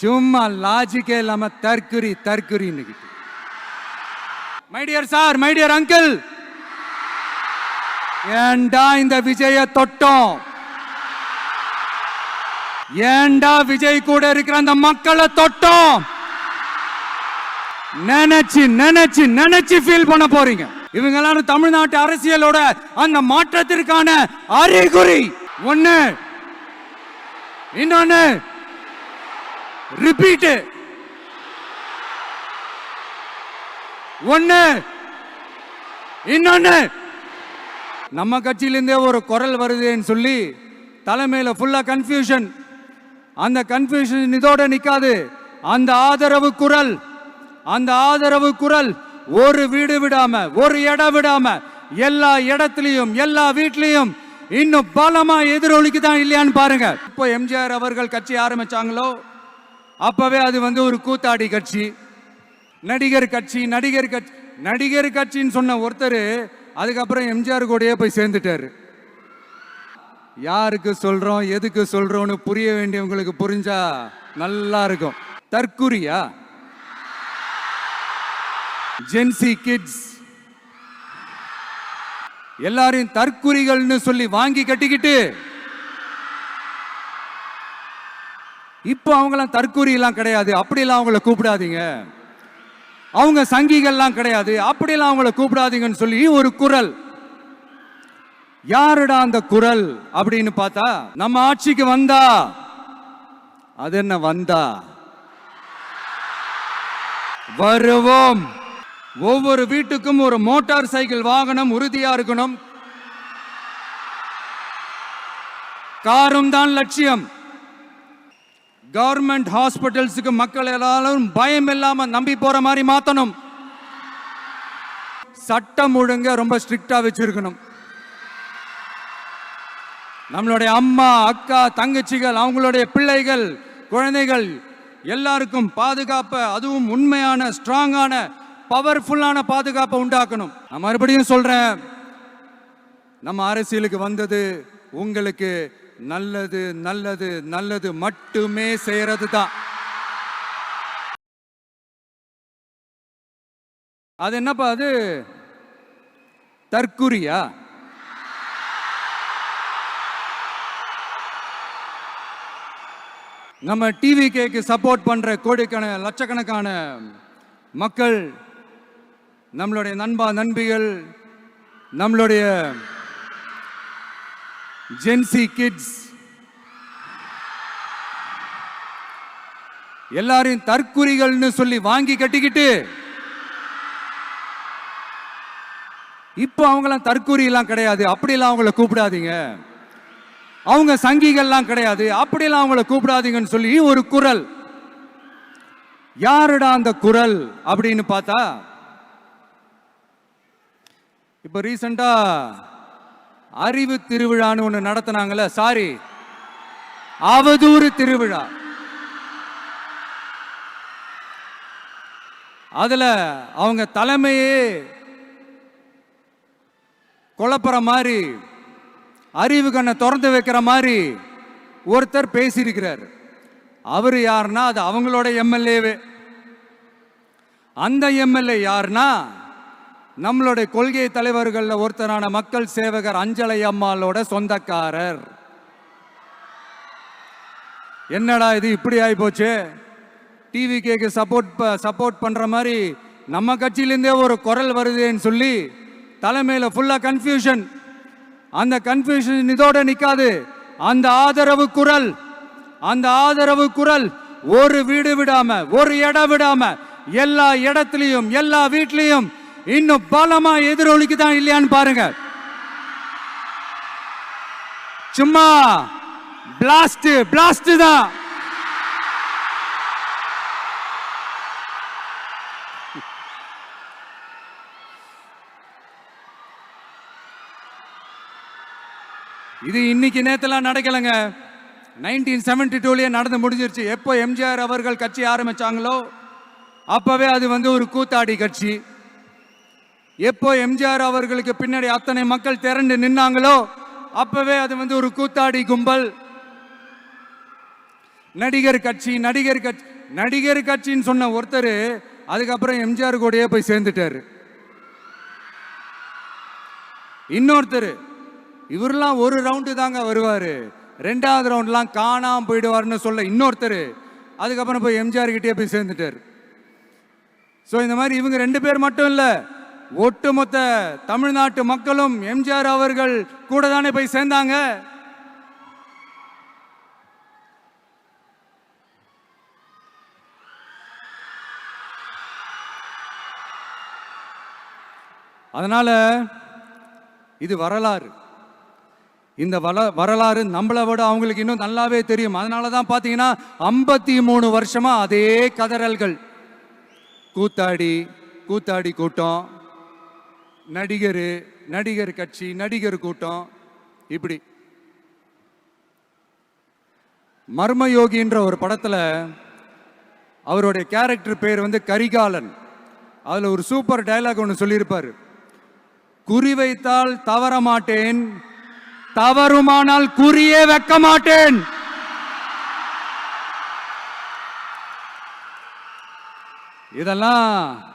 சும்மா லாஜிக்கே இல்லாம தற்குறி தற்குறின்னு my dear sir my dear uncle ஏண்டா இந்த விஜய தொட்டோம்? ஏண்டா விஜய் கூட இருக்கிற அந்த மக்களை தொட்டோம்? நினைச்சு நினைச்சு நினைச்சு ஃபீல் பண்ண போறீங்க. இவங்க எல்லாரும் தமிழ்நாட்டு அரசியலோட அந்த மாற்றத்திற்கான அறிகுறி. ஒண்ணு. இன்னொன்னு. ரிப்பீட்டு ஒன்று இன்னொன்னு. நம்ம கட்சியிலேருந்தே ஒரு குரல் வருதுன்னு சொல்லி தலைமையில் ஃபுல்லாக கன்ஃபியூஷன் அந்த கன்ஃபியூஷன் இதோட நிற்காது அந்த ஆதரவு குரல். அந்த ஆதரவு குரல் ஒரு வீடு விடாம ஒரு இடம் விடாம எல்லா இடத்துலையும் எல்லா வீட்லையும் இன்னும் பலமா எதிரொலிக்குதான் இல்லையான்னு பாருங்க. இப்போ எம்ஜிஆர் அவர்கள் கட்சி ஆரம்பிச்சாங்களோ? அப்பவே அது வந்து ஒரு கூத்தாடி கட்சி. நடிகர் கட்சி நடிகர் கட்சி நடிகர் கட்சின்னு சொன்ன ஒருத்தர் அதுக்கப்புறம் எம்ஜிஆர் கூடயே போய் சேர்ந்துட்டாரு. யாருக்கு சொல்கிறோம் எதுக்கு சொல்கிறோன்னு புரிய வேண்டியவங்களுக்கு புரிஞ்சா நல்லா இருக்கும். தற்குறியா ஜென்சி கிட்ஸ் எல்லாரையும் தற்குறிகள்னு சொல்லி வாங்கி கட்டிக்கிட்டு இப்போ அவங்களாம் தற்கூரியெல்லாம் கிடையாது. அப்படிலாம் அவங்கள கூப்பிடாதீங்க. அவங்க சங்கிகள்லாம் கிடையாது. அப்படிலாம் அவங்கள கூப்பிடாதீங்கன்னு சொல்லி ஒரு குரல். யாருடா அந்த குரல் அப்படின்னு பார்த்தா நம்ம ஆட்சிக்கு வந்தா. அது என்ன வந்தா? வருவோம். ஒவ்வொரு வீட்டுக்கும் ஒரு மோட்டார் சைக்கிள் வாகனம் உறுதியா இருக்கணும். காரும் தான் லட்சியம். கவர்மெண்ட் ஹாஸ்பிட்டல்ஸுக்கு மக்கள் எல்லாரும் பயம் இல்லாமல் நம்பி போகிற மாதிரி மாற்றணும் சட்டம் ஒழுங்க ரொம்ப ஸ்ட்ரிக்டாக வச்சுருக்கணும். நம்மளுடைய அம்மா அக்கா தங்கச்சிகள் அவங்களுடைய பிள்ளைகள் குழந்தைகள் எல்லாருக்கும் பாதுகாப்பை அதுவும் உண்மையான ஸ்ட்ராங்கான பவர்ஃபுல்லான பாதுகாப்பை உண்டாக்கணும். நான் மறுபடியும் சொல்கிறேன் நம்ம அரசியலுக்கு வந்தது உங்களுக்கு நல்லது நல்லது நல்லது மட்டுமே செய்யறது தான் அது என்னப்பா அது? தற்குறியா? நம்ம டிவி கேக்கு சப்போர்ட் பண்ற கோடிக்கண லட்சக்கணக்கான மக்கள் நம்மளுடைய நண்பா நண்பிகள் நம்மளுடைய ஜென்சி கிட்ஸ் எல்லாரையும் தற்குறிகள்னு சொல்லி வாங்கி கட்டிக்கிட்டு இப்போ அவங்களாம் தற்குறி எல்லாம் கிடையாது. அப்படிலாம் அவங்கள கூப்பிடாதீங்க. அவங்க சங்கிகள்லாம் கிடையாது. அப்படிலாம் அவங்கள கூப்பிடாதீங்கன்னு சொல்லி ஒரு குரல். யாருடா அந்த குரல் அப்படின்னு பார்த்தா இப்போ ரீசண்டாக அறிவு திருவிழான்னு ஒன்று நடத்தினாங்கல்ல சாரி அவதூறு திருவிழா. அதில் அவங்க தலைமையே குழப்புற மாதிரி அறிவு கண்ணை திறந்து வைக்கிற மாதிரி ஒருத்தர் பேசியிருக்கிறார். அவர் யாருன்னா அது அவங்களோட எம்எல்ஏவே. அந்த எம்எல்ஏ யாருன்னா நம்மளுடைய கொள்கை தலைவர்களில் ஒருத்தரான மக்கள் சேவகர் அஞ்சலை அம்மாளோட சொந்தக்காரர். என்னடா இது இப்படி ஆகி போச்சு டிவி கேக்கு சப்போர்ட் சப்போர்ட் பண்ற மாதிரி நம்ம கட்சியிலேருந்தே ஒரு குரல் வருதுன்னு சொல்லி தலைமையில் ஃபுல்லாக கன்ஃபியூஷன் அந்த கன்ஃபியூஷன் இதோட நிற்காது அந்த ஆதரவு குரல் அந்த ஆதரவு குரல் ஒரு வீடு விடாம ஒரு இடம் விடாம எல்லா இடத்துலையும் எல்லா வீட்லேயும் இன்னும் பலமா எதிரொலிக்குதான் இல்லையான்னு பாருங்க. சும்மா பிளாஸ்ட் பிளாஸ்ட் தான். இது இன்னைக்கு நேத்தெல்லாம் நடக்கலைங்க. நைன்டீன் செவன்டி டூலயே நடந்து முடிஞ்சிருச்சு. எப்போ எம்ஜிஆர் அவர்கள் கட்சி ஆரம்பிச்சாங்களோ அப்பவே அது வந்து ஒரு கூத்தாடி கட்சி. எப்போ எம்ஜிஆர் அவர்களுக்கு பின்னாடி அத்தனை மக்கள் திரண்டு நின்னாங்களோ அப்பவே அது வந்து ஒரு கூத்தாடி கும்பல். நடிகர் கட்சி நடிகர் கட்சி நடிகர் கட்சின்னு சொன்ன ஒருத்தர் அதுக்கப்புறம் எம்ஜிஆர் கூடயே போய் சேர்ந்துட்டாரு. இன்னொருத்தர் இவரெல்லாம் ஒரு ரவுண்டு தாங்க வருவார். ரெண்டாவது ரவுண்ட்லாம் காணாம போயிடுவார்னு சொல்ல இன்னொருத்தர் அதுக்கப்புறம் போய் எம்ஜிஆர் கிட்டே போய் சேர்ந்துட்டார். ஸோ இந்த மாதிரி இவங்க ரெண்டு பேர் மட்டும் இல்லை ஒட்டுமொத்த தமிழ்நாட்டு மக்களும் எம்ஜிஆர் அவர்கள் கூட தானே போய் சேர்ந்தாங்க? அதனால இது வரலாறு. இந்த வள வரலாறு நம்மளை விட அவங்களுக்கு இன்னும் நல்லாவே தெரியும். அதனால தான் பார்த்தீங்கன்னா ஐம்பத்தி மூணு வருஷமாக அதே கதறல்கள். கூத்தாடி கூத்தாடி கூட்டம். நடிகர் நடிகர் கட்சி நடிகர் கூட்டம் இப்படி. மர்மயோகின்ற ஒரு படத்தில் அவருடைய கேரக்டர் பேர் வந்து கரிகாலன். அதில் ஒரு சூப்பர் டைலாக் ஒன்று சொல்லியிருப்பார். குறி வைத்தால் தவற மாட்டேன் தவறுமானால் குறியே வைக்க மாட்டேன். இதெல்லாம்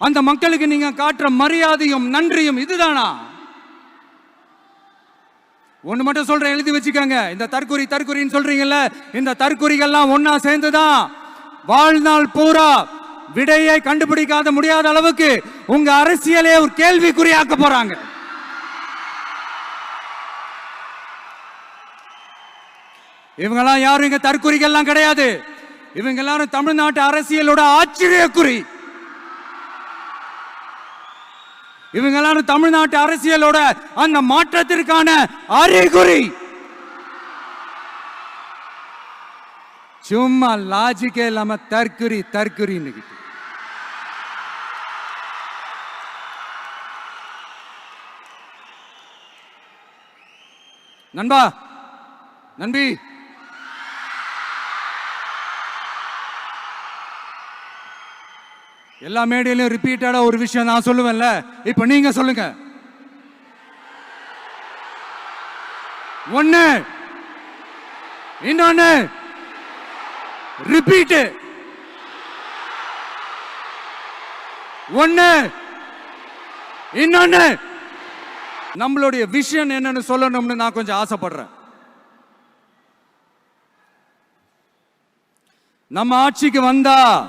அந்த மக்களுக்கு நீங்க காட்டுற மரியாதையும் நன்றியும் இதுதானா? ஒண்ணு மட்டும் சொல்றேன் எழுதி வச்சுக்கோங்க. இந்த தற்குறி தற்குறின்னு சொல்றீங்கல்ல இந்த தற்குறிகள்லாம் ஒன்னா சேர்ந்துதான் வாழ்நாள் பூரா விடையை கண்டுபிடிக்காத முடியாத அளவுக்கு உங்க அரசியலே ஒரு கேள்விக்குறியாக்க போறாங்க. இவங்கெல்லாம் யாரும் இங்க தற்குறிகள்லாம் கிடையாது. இவங்க எல்லாரும் தமிழ்நாட்டு அரசியலோட ஆச்சரியக்குறி. இவங்க எல்லாரும் தமிழ்நாட்டு அரசியலோட அந்த மாற்றத்திற்கான அறிகுறி. சும்மா லாஜிக்கே இல்லாம தற்குறி தற்குறி நண்பா நன்றி எல்லா மேடையிலும் ரிப்பீட்டடா ஒரு விஷயம் நான் சொல்லுவேன்ல. இப்ப நீங்க சொல்லுங்க. ஒண்ணு. இன்னொன்னு. ரிப்பீட் ஒண்ணு. இன்னொன்னு. நம்மளுடைய விஷன் என்னன்னு சொல்லணும்னு நான் கொஞ்சம் ஆசைப்படுறேன். நம்ம ஆட்சிக்கு வந்தா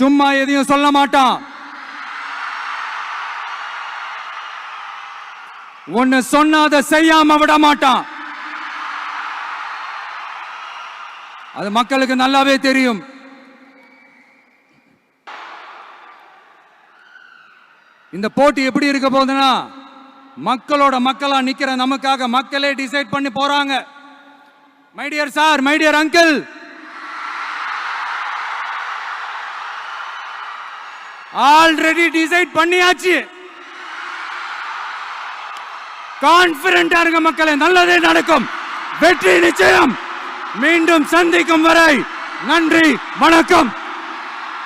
சும்மா எதையும் சொல்ல மாட்டான். ஒன்னு சொன்னா செய்யாம விட மாட்டான். அது மக்களுக்கு நல்லாவே தெரியும். இந்த போட்டி எப்படி இருக்க போகுதுன்னா மக்களோட மக்களா நிக்கிற நமக்காக மக்களே டிசைட் பண்ணி போறாங்க. My dear sir my dear uncle already decide பண்ணியாச்சு. கான்பிடண்டா இருங்க மக்களை நல்லதே நடக்கும். வெற்றி நிச்சயம். மீண்டும் சந்திக்கும் வரை நன்றி வணக்கம்.